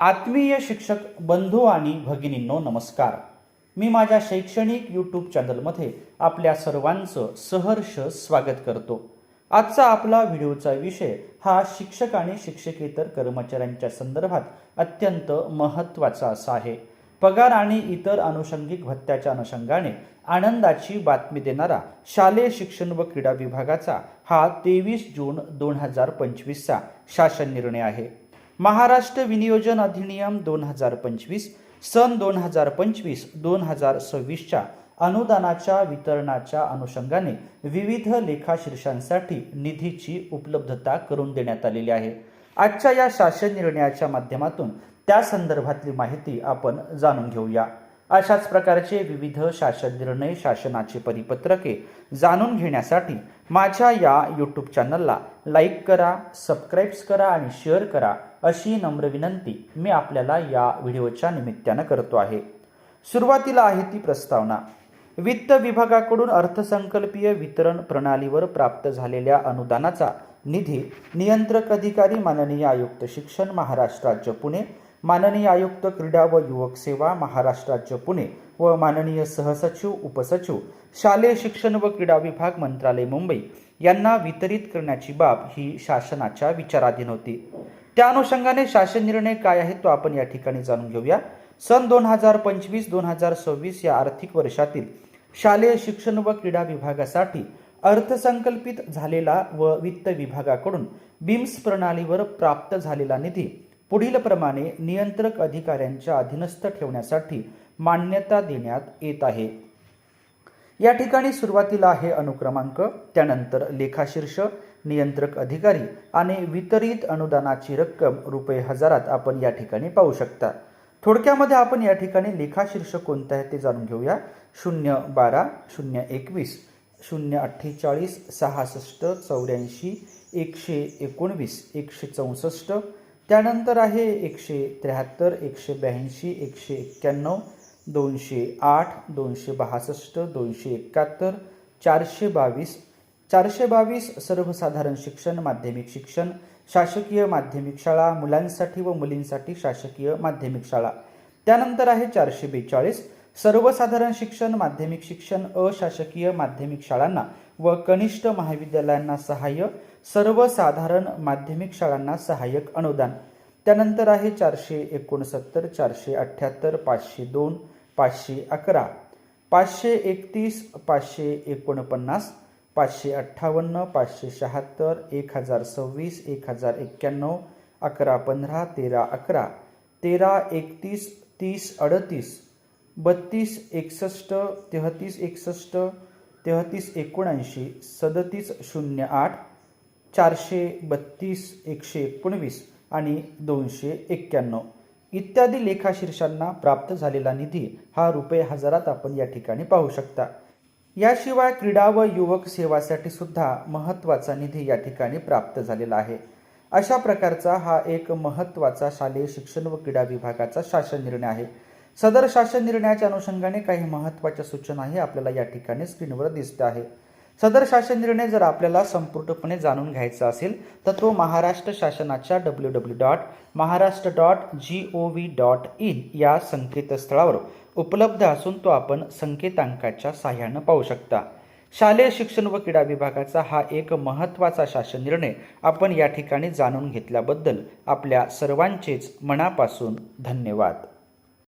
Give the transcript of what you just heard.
आत्मीय शिक्षक बंधू आणि भगिनींनो नमस्कार. मी माझ्या शैक्षणिक यूट्यूब चॅनलमध्ये आपल्या सर्वांचं सहर्ष स्वागत करतो. आजचा आपला व्हिडिओचा विषय हा शिक्षक आणि शिक्षकेतर कर्मचाऱ्यांच्या संदर्भात अत्यंत महत्त्वाचा असा आहे. पगार आणि इतर अनुषंगिक भत्त्याच्या अनुषंगाने आनंदाची बातमी देणारा शालेय शिक्षण व क्रीडा विभागाचा हा तेवीस जून दोन हजार पंचवीसचा शासन निर्णय आहे. महाराष्ट्र विनियोजन अधिनियम दोन हजार पंचवीस सन दोन हजार पंचवीस दोन हजार सव्वीसच्या अनुदानाच्या वितरणाच्या अनुषंगाने विविध लेखाशीर्षांसाठी निधीची उपलब्धता करून देण्यात आलेली आहे. आजच्या या शासन निर्णयाच्या माध्यमातून त्या संदर्भातली माहिती आपण जाणून घेऊया. अशाच प्रकारचे विविध शासन निर्णय शासनाची परिपत्रके जाणून घेण्यासाठी माझ्या या यूट्यूब चॅनलला लाईक करा सबस्क्राईब्स करा आणि शेअर करा अशी नम्र विनंती मी आपल्याला या व्हिडिओच्या निमित्तानं करतो आहे. सुरुवातीला आहे ती प्रस्तावना. वित्त विभागाकडून अर्थसंकल्पीय वितरण प्रणालीवर प्राप्त झालेल्या अनुदानाचा निधी नियंत्रक अधिकारी माननीय आयुक्त शिक्षण महाराष्ट्र राज्य पुणे माननीय आयुक्त क्रीडा व युवक सेवा महाराष्ट्र राज्य पुणे व माननीय सहसचिव उपसचिव शालेय शिक्षण व क्रीडा विभाग मंत्रालय मुंबई यांना वितरित करण्याची बाब ही शासनाच्या विचाराधीन होती. त्या अनुषंगाने शासन निर्णय काय आहे तो आपण या ठिकाणी जाणून घेऊया. सन दोन हजार पंचवीस दोन हजार सव्वीस या आर्थिक वर्षातील शालेय शिक्षण व क्रीडा विभागासाठी अर्थसंकल्पित झालेला व वित्त विभागाकडून बिम्स प्रणालीवर प्राप्त झालेला निधी पुढील प्रमाणे नियंत्रक अधिकाऱ्यांच्या अधीनस्थ ठेवण्यासाठी मान्यता देण्यात येत आहे. या ठिकाणी सुरुवातीला आहे अनुक्रमांक त्यानंतर लेखाशीर्ष नियंत्रक अधिकारी आणि वितरित अनुदानाची रक्कम रुपये हजारात आपण या ठिकाणी पाहू शकता. थोडक्यामध्ये आपण या ठिकाणी लेखाशीर्ष कोणतं आहे ते जाणून घेऊया. शून्य बारा शून्य एकवीस शून्य अठ्ठेचाळीस सहासष्ट चौऱ्याऐंशी एकशे एकोणवीस एकशे चौसष्ट त्यानंतर आहे एकशे त्र्याहत्तर एकशे ब्याऐंशी एकशे एक्क्याण्णव दोनशे आठ दोनशे बासष्ट दोनशे एकाहत्तर चारशे बावीस. चारशे बावीस सर्वसाधारण शिक्षण माध्यमिक शिक्षण शासकीय माध्यमिक शाळा मुलांसाठी व मुलींसाठी शासकीय माध्यमिक शाळा. त्यानंतर आहे चारशे बेचाळीस. सर्वसाधारण शिक्षण माध्यमिक शिक्षण अशासकीय माध्यमिक शाळांना व कनिष्ठ महाविद्यालयांना सहाय्य सर्वसाधारण माध्यमिक शाळांना सहाय्यक अनुदान. त्यानंतर आहे चारशे एकोणसत्तर चारशे अठ्ठ्याहत्तर पाचशे दोन पाचशे अकरा पाचशे एकतीस पाचशे एकोणपन्नास पाचशे अठ्ठावन्न पाचशे शहात्तर एक हजार सव्वीस एक हजार एक्क्याण्णव अकरा पंधरा तेरा अकरा तेरा एकतीस तीस अडतीस बत्तीस एकसष्ट तेहतीस एकसष्ट तेहतीस एकोणऐंशी सदतीस शून्य आठ चारशे बत्तीस एकशे एकोणवीस आणि दोनशे एक्क्याण्णव. इत्यादी लेखाशीर्षांना प्राप्त झालेला निधी हा रुपये हजारात आपण या ठिकाणी पाहू शकता. याशिवाय क्रीडा व युवक सेवासाठी सुद्धा महत्त्वाचा निधी या ठिकाणी प्राप्त झालेला आहे. अशा प्रकारचा हा एक महत्त्वाचा शालेय शिक्षण व क्रीडा विभागाचा शासन निर्णय आहे. सदर शासन निर्णयाच्या अनुषंगाने काही महत्त्वाच्या सूचनाही आपल्याला या ठिकाणी स्क्रीनवर दिसत आहे. सदर शासन निर्णय जर आपल्याला संपूर्णपणे जाणून घ्यायचा असेल तर तो महाराष्ट्र शासनाच्या W W dot Maharashtra dot G O V dot in या संकेतस्थळावर उपलब्ध असून तो आपण संकेतांकाच्या साह्यानं पाहू शकता. शालेय शिक्षण व क्रीडा विभागाचा हा एक महत्त्वाचा शासन निर्णय आपण या ठिकाणी जाणून घेतल्याबद्दल आपल्या सर्वांचेच मनापासून धन्यवाद.